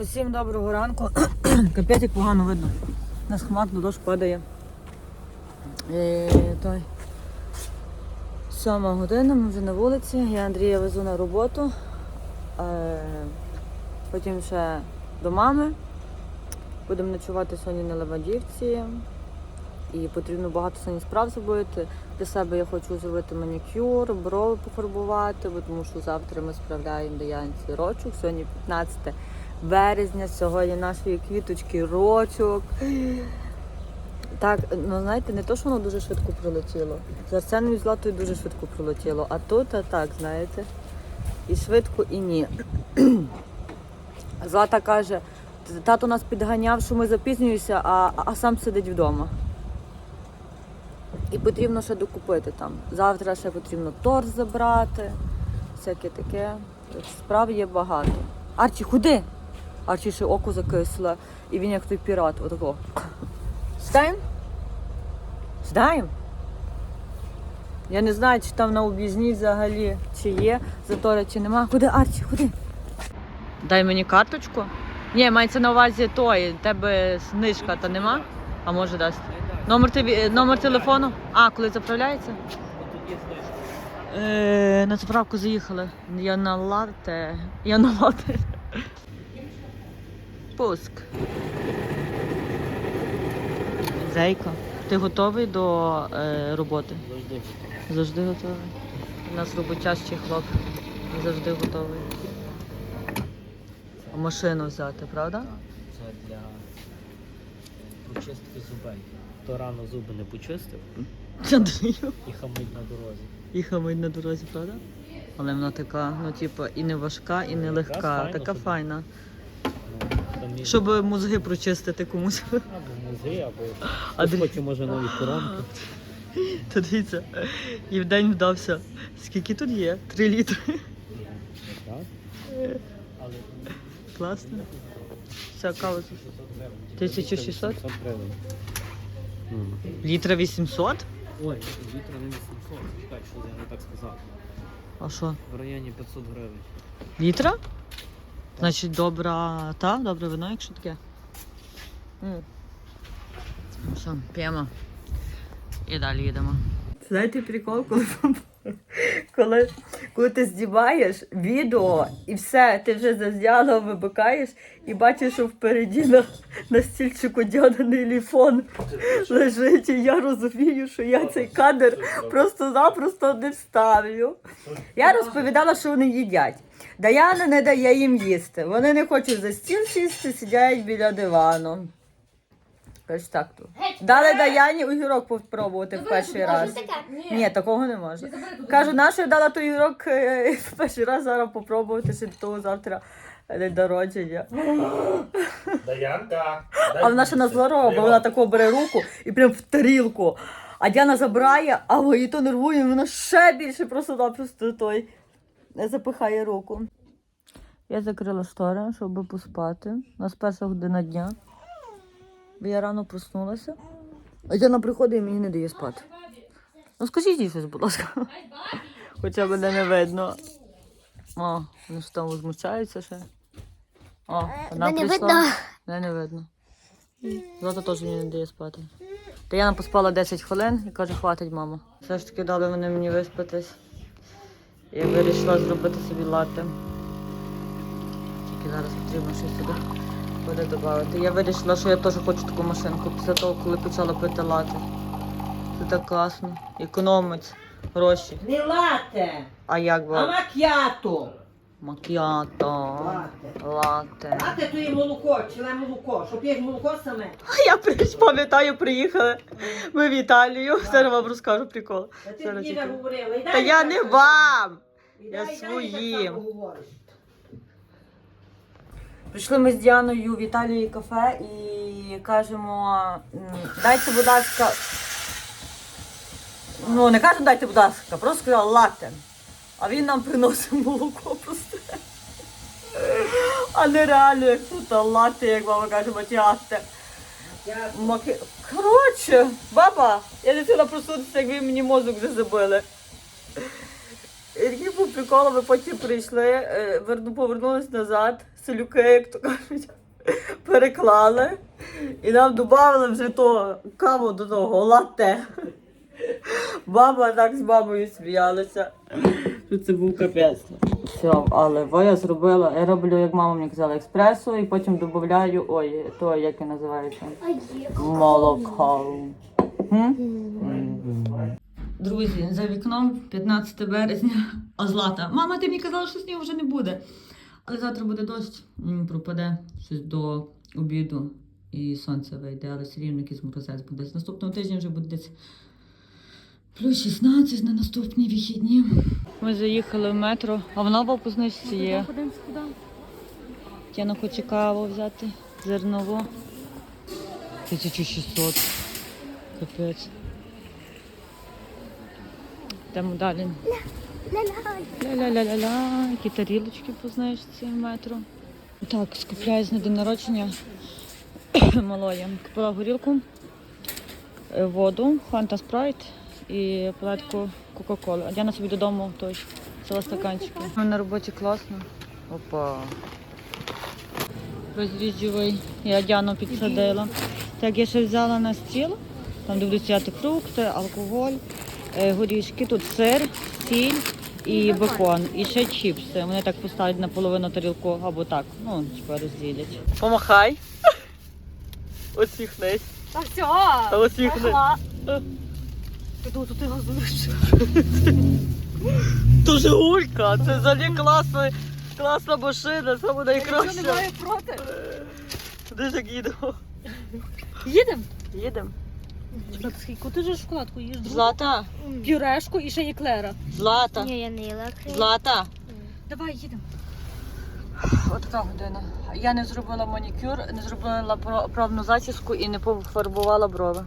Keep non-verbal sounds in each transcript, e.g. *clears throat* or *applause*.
Усім доброго ранку. *clears throat* Капець як погано видно. Нас хмарно, дощ падає. Е, той. Сьома година, ми вже на вулиці. Я Андрія везу на роботу. Е, потім ще до мами. Будемо ночувати сьогодні на Левадівці. І потрібно багато сьогодні справ зробити. Для себе я хочу зробити манікюр, брови пофарбувати, бо тому що завтра ми справляємо Даянці рочок. Сьогодні 15 березня, сьогодні нашої квіточки рочок. Так, ну знаєте, не то, що воно дуже швидко прилетіло. З Арсеном Златою дуже швидко прилетіло. А тут, а так, знаєте, і швидко, і ні. Злата каже, тато нас підганяв, що ми запізнюємося, а, а сам сидить вдома. І потрібно ще докупити там. Завтра ще потрібно торт забрати, всяке таке. Справ є багато. Арчі, куди? Арчі ще око закисле, і він як той пірат, отако. Сідаємо? Сідаємо? Я не знаю, чи там на об'їзній взагалі чи є затора, чи нема. Куди, Арчі, куди? Дай мені карточку. Ні, мається на увазі той, тебе знижка та нема? А може дасть. Номер, теле- номер телефону? А, коли заправляється? Е, на заправку заїхали. Я на лате. Я на лате. Пуск. Зейка, ти готовий до е, роботи? Завжди. Завжди готовий. У нас роботящий хлоп. Завжди готовий. Машину взяти, правда? Це для е, прочистки зубей. Хто рано зуби не почистив і хамить на дорозі. Їхав мить на дорозі, правда? Але вона така, ну типу, і не важка, і не легка, така собі. файна. Ну, там є Щоб мозги прочистити комусь. або музи, або А хоче може нові коронки. Та дивіться, і в день вдався. Скільки тут є? Три літри. Але Класно. Вся кава. 1600? 800 гривень. Літра 800? Ой, літра не 800. Чекай, що я не так сказав. А що? В районі 500 гривень. Літра? Значить, добра, та, добре вино, якщо таке. Ну Що, п'ємо. І далі їдемо. Знаєте прикол, коли, коли, коли ти здіваєш відео і все, ти вже зазняла, вибикаєш і бачиш, що впереді на, на стільчику дядений ліфон лежить. І я розумію, що я цей кадр просто-напросто не вставлю. Я розповідала, що вони їдять. Даяна не дає їм їсти. Вони не хочуть за стіл сісти, сидять біля дивану. Кажуть, так тут. Дали Даяні огірок попробувати в перший раз. Ні, такого не можна. Кажу, нащо я дала той огірок е, *laughs* в перший раз зараз попробувати, ще до того завтра день народження. *gasps* Даянка. А вона ще на злорова, бо вона тако бере руку і прям в тарілку. А Діана забирає, а її то нервує, вона ще більше просто-напросто той запихає руку. Я закрила штори, щоб поспати. У нас перша година дня. Бо я рано проснулася. А Діана приходить і мені не дає спати. Ну скажіть їй щось, будь ласка. Хоча мене не видно. О, вони ж там возмущаються ще. О, вона Мене прийшла. видно. Мене не видно. Злата теж мені не дає спати. Та Таяна поспала 10 хвилин і каже, хватить, мама. Все ж таки дали вони мені виспатись. Я вирішила зробити собі латте. Тільки зараз потрібно щось сюди буде додати. Я вирішила, що я теж хочу таку машинку після того, коли почала пити лати. Це так класно. Економить гроші. Не лате, А як а би? макіато. Макіато. Лате. Лате. Лате то є молоко, чиле молоко. Що п'єш молоко саме? *laughs* Я прийш- пам'ятаю, приїхали ми в Італію. Зараз вам розкажу прикол. Та ти Зараз мені тільки. вже говорила. Та я не вам! Я своїм. Прийшли ми з Діаною в Італії кафе і кажемо, дайте, будь ласка. Ну, не кажемо, дайте, будь ласка, просто сказали латте. А він нам приносив молоко просто. А не реально, як тут латте, як мама каже, матіатте. Я Маки... Коротше, баба, я хотіла просунутися, як ви мені мозок вже забили. І такі прикол, ми потім прийшли, е, повернулись назад, селюки, як то кажуть, *laughs* переклали. І нам додали вже то каву до того латте. Баба так з мамою сміялася. Що це був капець. Все, але я зробила, я роблю, як мама мені казала, експресо, і потім додаю, ой, то як він називається. Молоко. Друзі, за вікном 15 березня, а злата. Мама, ти мені казала, що снігу вже не буде. Але завтра буде дощ, пропаде щось до обіду і сонце вийде, але все рівно якийсь морозець буде. З наступного тижня вже буде десь плюс 16 на наступні вихідні. Ми заїхали в метро, а в нову по знижці є. Тяна хоче каву взяти, зерново. 1600. Капець. Йдемо далі. Ля-ля-ля-ля-ля. Які тарілочки по знижці в метро. Так, скупляюсь на день народження *coughs* малої. Купила горілку, е, воду, фанта спрайт і палетку Кока-Коли. А Діана собі додому той взяла стаканчики. У мене на роботі класно. Опа. Розріджувай. Я Діану підсадила. Так, я ще взяла на стіл. Там де будуть стояти фрукти, алкоголь, горішки, тут сир, сіль і бекон. І ще чіпси. Вони так поставлять на половину тарілку або так. Ну, типа розділять. Помахай. *laughs* Усміхнись. Та все, Усміхнись. Піду, тут ти газуєш. Дуже гулька, це взагалі класна, класна машина, саме Нічого найкраща. немає проти. Ж як їдемо? Їдемо? Їдемо. Скільки ти ж шоколадку їш? Другу? Злата, Пюрешку і ще є клера. Злата, Ні, я не їла. Злата. Давай, їдемо. Отака година. Я не зробила манікюр, не зробила про- правну зачіску і не пофарбувала брови.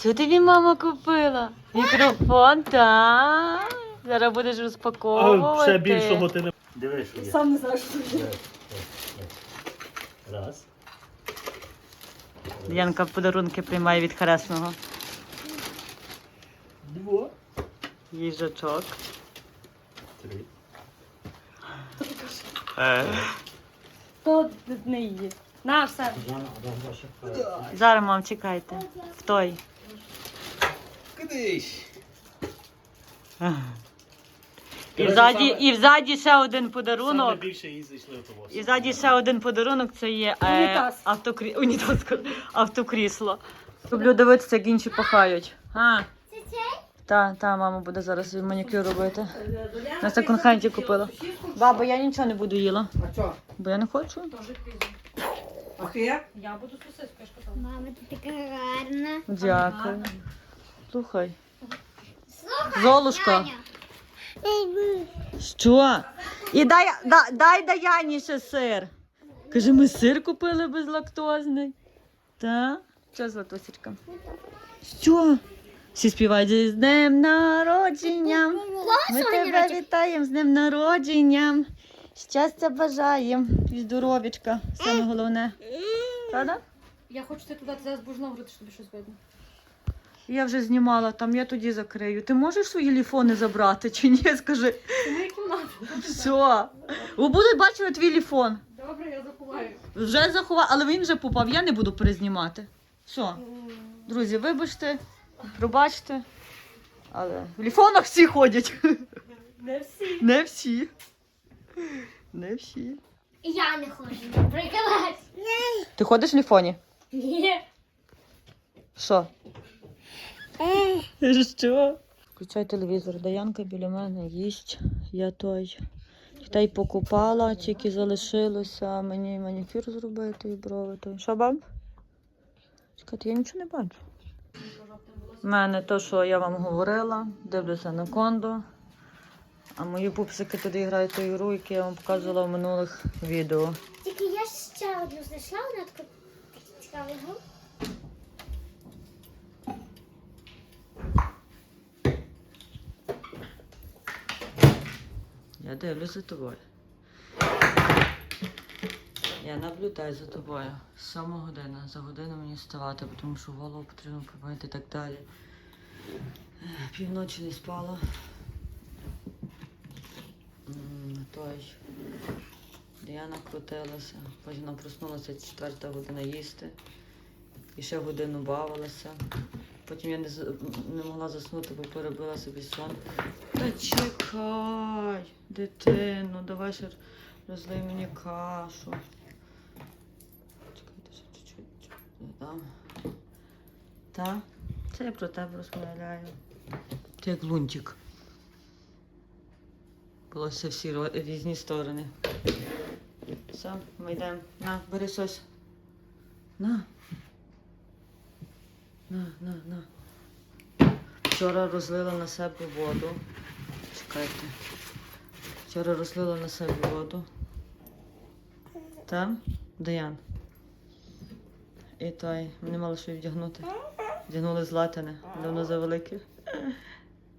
Що тобі мама купила? Мікрофон, так. Зараз будеш розпаковувати. Ще більшого ти не. Дивись, що є. Сам не знаєш, що є. Раз. Янка подарунки приймає від хресного. Два. Їжачок. Три. То не її. На, все. Зараз, мам, чекайте. В той. Кудись. І взаді, і взаді ще один Саме подарунок. більше автобус. І ззаді ще один подарунок це є е, Унітаз. автокрі... Унітаз, кажу, *laughs* автокрісло. Люблю дивитися, як інші пахають. А? Та, та, мама буде зараз манікюр робити. На секонд-хенді купила. Баба, я нічого не буду їла, А що? бо я не хочу. А ти? Я буду сосиску, я ж казала. Мама, ти така гарна. Дякую. Слухай. Золушка. Що? І дай, да, дай Даяні ще сир. Каже, ми сир купили безлактозний. Та? Що, Златусечка? Що? Всі співають з днем народження. Ми тебе вітаємо з днем народження. Щастя бажаємо. І здоровічка. Саме головне. Правда? Я хочу ти туди, зараз знову щоб тобі щось видно. Я вже знімала там, я тоді закрию. Ти можеш свої ліфони забрати чи ні? Скажи. Все. Ви будете бачити твій ліфон. Добре, я заховаю. Вже заховав, але він вже попав, я не буду перезнімати. Все. Друзі, вибачте, пробачте. Але в ліфонах всі ходять. Не всі. Не всі. Не всі. Я не хочу. Приколась. Ти ходиш в ліфоні? Ні. Що? *laughs* Що? Включай телевізор. Даянка біля мене їсть. Я той. Та й покупала, тільки залишилося мені манікюр зробити і брови. Той. Що, баб? Чекайте, я нічого не бачу. У мене то, що я вам говорила, дивлюся на кондо. А мої пупсики туди грають ту ігру, яку я вам показувала в минулих відео. Тільки я ще одну знайшла, вона така цікава гру. Я дивлюся за тобою. Я наблюдаю за тобою. Сама година. За годину мені вставати, тому що голову потрібно помити і так далі. Півночі не спала. Той. Діана крутилася, потім проснулася четверта година їсти. І ще годину бавилася. Потім я не, не могла заснути, бо перебила собі сон. Та чекай, дитину, давай ще розлий мені кашу. Чекайте, ще чуть-чуть додам. Та? Це я про тебе розмовляю. Ти як лунтик. Волосся всі різні сторони. Все, ми йдемо. На, бери щось. На. На, на. Вчора розлила на себе воду. Чекайте. Вчора розлила на себе воду. Там? Даян. І той. Мені мало що вдягнути. Вдягнули златане. Давно завелике.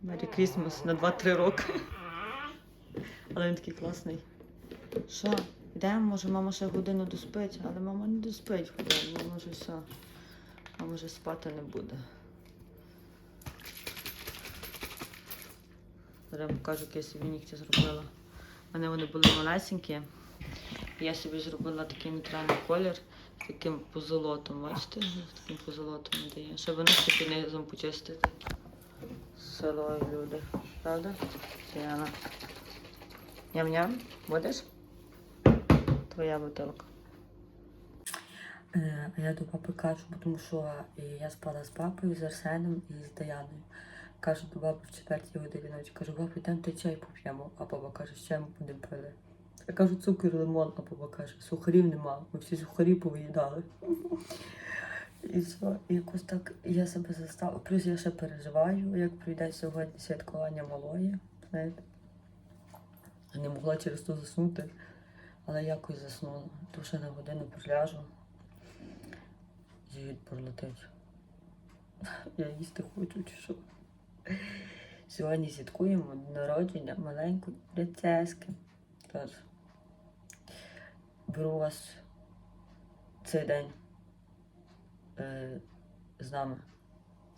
Мері Крісмас на 2-3 роки. Але він такий класний. Що? Йдемо, може, мама ще годину доспить, але мама не доспить мама вже все. Мама вже спати не буде. Зараз покажу, як я собі нігті зробила. У мене вони були малесенькі. Я собі зробила такий нейтральний колір з таким позолотом. Бачите? З таким позолотом дає. Щоб вони під низом почистити. Село люди. Правда? Діана. Ням-ням. Будеш? Твоя бутилка. Е, А я до папи кажу, тому що е, я спала з папою, з Арсеном і з Даяною. Кажу до баби в четвертій годині ночі. Кажу, бабу, йдемо ти чай поп'ємо. А баба каже, з чим будемо пили. Я кажу, цукор, лимон, а баба каже, сухарів нема. Ми всі сухарі повиїдали. І все, і якось так я себе застала. Плюс я ще переживаю, як прийде сьогодні святкування малої. Знаєте. Не могла через то заснути, але якось заснула. Ще на годину приляжу. Живіт пролетить. *laughs* Я їсти хочу чи що. Сьогодні святкуємо народження маленької принцески. Тож беру вас цей день е, з нами.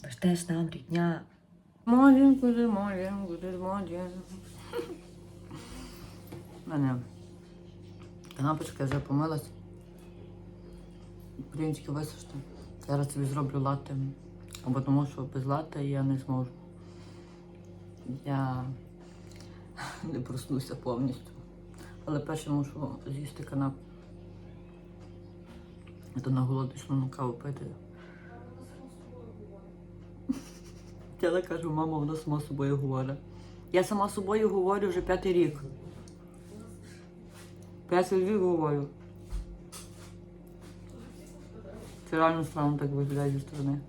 Ви ж теж нам рідня. Маленьку, ти маленьку, маленьку. У *laughs* мене канапочка вже помилась. Блінчики висуште. Зараз собі зроблю латте. Або тому що без латте я не зможу. Я *laughs* не проснуся повністю. Але перше мушу з'їсти канап. То на голоду на каву пити. *laughs* Я кажу, мама, вона сама собою говорить. Я сама собою говорю вже п'ятий рік. П'ять років говорю. Це реально странно так виглядає зі сторони.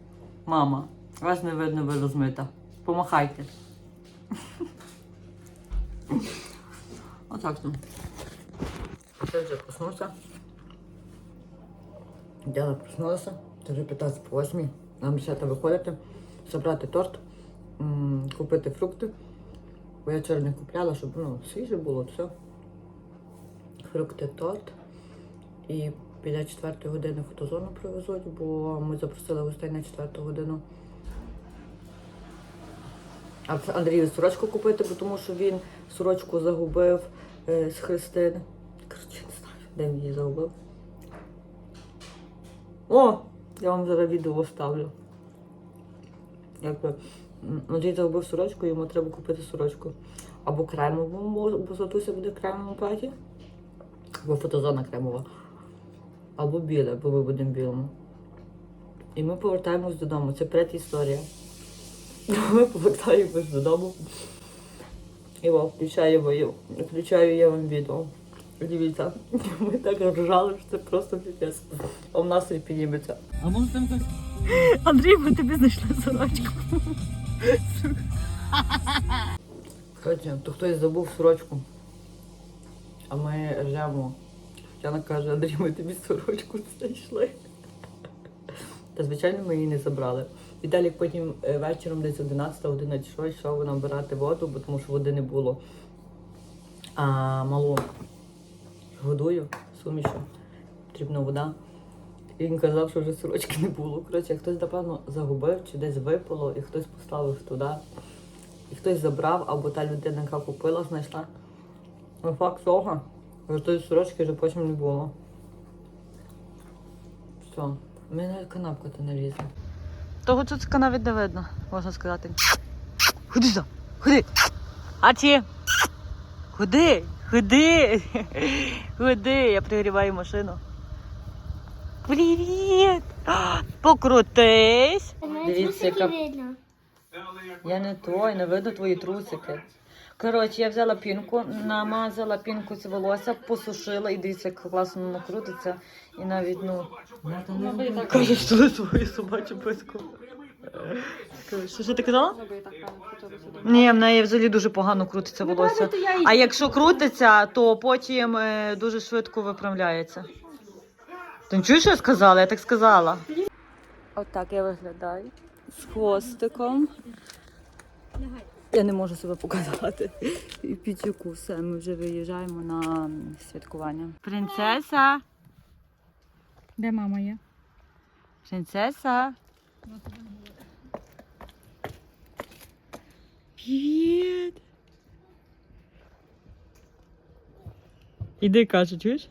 Мама, вас не видно, ви розмита. Помахайте. *laughs* Отак ну. Це вже проснувся. Діла проснулася. Це вже 15 по 8. Нам 10 виходити, забрати торт, купити фрукти. Бо я вчора не купляла, щоб ну, свіже було все. Фрукти, торт. І біля 4 години фотозону привезуть, бо ми запросили гостей на 4 годину. А це Андрію сорочку купити, бо тому що він сорочку загубив е, з Христини. Коротше, не знаю, де він її загубив. О! Я вам зараз відео ставлю. Якби Андрій загубив сорочку, йому треба купити сорочку. Або кремову, мо- бо Златуся буде в кремовому платі. Або фотозона кремова. Або біле, бо ми будемо білому. І ми повертаємось додому. Це третя історія. *laughs* Ми повертаємось додому. І вам включаю, я- включаю я вам відео. Дивіться, *laughs* ми так ржали, що це просто піпець. А в нас і підніметься. А може там якось *laughs* Андрій, ми тобі знайшли сорочку. Коротше, то хтось забув сорочку. А ми ржемо. Тетяна каже, Андрій, ми тобі сорочку знайшли. Та звичайно ми її не забрали. Віталік потім е, вечором десь 11 година чи йшов набирати воду, бо тому що води не було. А малу годую сумішу. потрібна вода. І він казав, що вже сорочки не було. Коротше, хтось, напевно, загубив чи десь випало, і хтось поставив туди. І хтось забрав, або та людина, яка купила, знайшла. Ну, факт того, тої сорочки вже потім не було. Все, в мене канапка то не лізла. Того цуцика навіть не видно, можна сказати. Ходи сюди, ходи. Арчі! Ходи, ходи, ходи, я пригріваю машину. Привіт! Покрутись! Дивіться, яка видно. я не той, не видно твої трусики. Коротше, я взяла пінку, намазала пінку з волосся, посушила і дивіться, як класно воно крутиться. І навіть, ну. Кажеш, що це твою собачу писку. Що, що ти казала? Ні, в неї взагалі дуже погано крутиться волосся. А якщо крутиться, то потім е, дуже швидко виправляється. Ти не чуєш, що я сказала? Я так сказала. Отак я виглядаю. З хвостиком. Я не можу себе показати. І пічуку все, ми вже виїжджаємо на святкування. Принцеса. Де мама є? Принцеса. Привіт. Іди, каже, чуєш?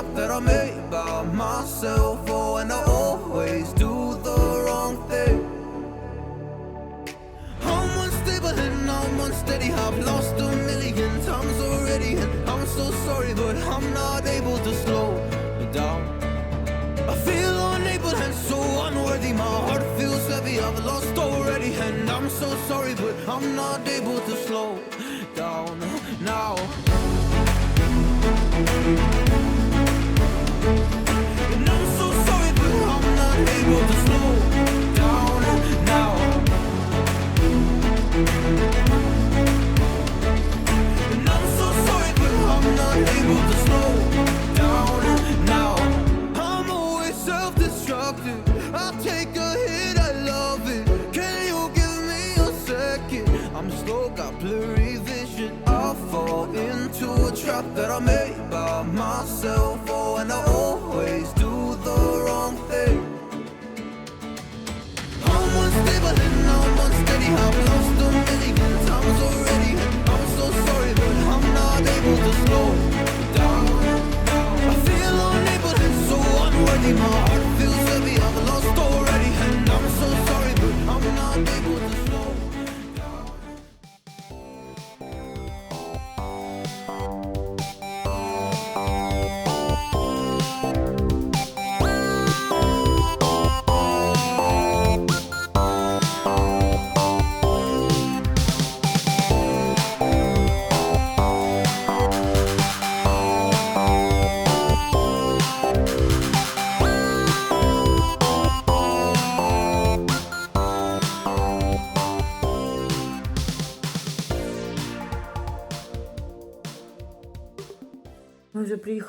A that I made by myself. Oh, and I always do the wrong thing. I'm unstable and I'm unsteady. I've lost a million times already, and I'm so sorry, but I'm not able to slow down. I feel unable and so unworthy. My heart feels heavy. I've lost already, and I'm so sorry, but I'm not able to slow down now. That I made by myself. Oh, and I always do the wrong thing. I'm unstable and I'm unsteady. I've lost a million times already. I'm so sorry, but I'm not able to slow down. I feel unable and so unworthy. My heart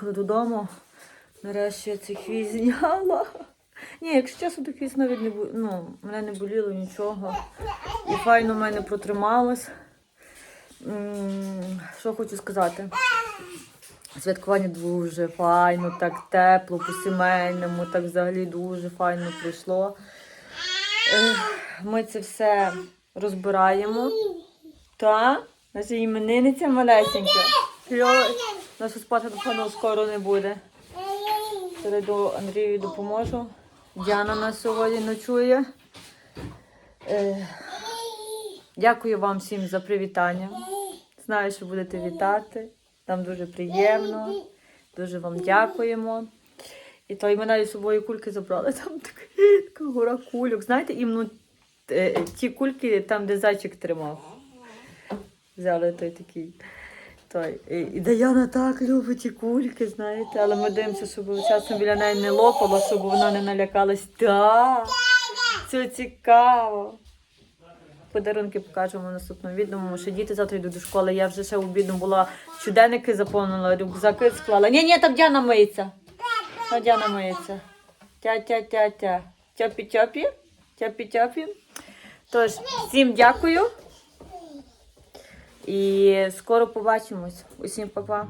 приїхали додому. Нарешті я цей хвіст зняла. Ні, якщо чесно, то хвіст навіть не бу... ну, мене не боліло нічого. І файно в мене протрималось. Що хочу сказати? Святкування дуже файно, так тепло, по-сімейному, так взагалі дуже файно прийшло. Ми це все розбираємо. Та, наша іменинниця малесенька. Наша спати, напевно, скоро не буде. Перейду Андрію допоможу. Діана нас сьогодні ночує. Е, Дякую вам всім за привітання. Знаю, що будете вітати. Нам дуже приємно. Дуже вам дякуємо. І то і ми з собою кульки забрали. *laughs* Там така, така гора кульок. Знаєте, іменно е, ті кульки там, де зайчик тримав. Взяли той такий. Той. І, і Даяна так любить ті кульки, знаєте, але ми дивимося, щоб часом біля неї не лопала, щоб вона не налякалась. Так, це цікаво. Подарунки покажемо в наступному відео, тому що діти завтра йдуть до школи. Я вже ще обідом була щоденники заповнила, рюкзаки склала. Ні, ні, там Діана миється. Там Діана миється. Тя-тя-тя-тя. Тяпі-тяпі. Тяпі-тяпі. Тож, всім дякую. І скоро побачимось. Усім па-па.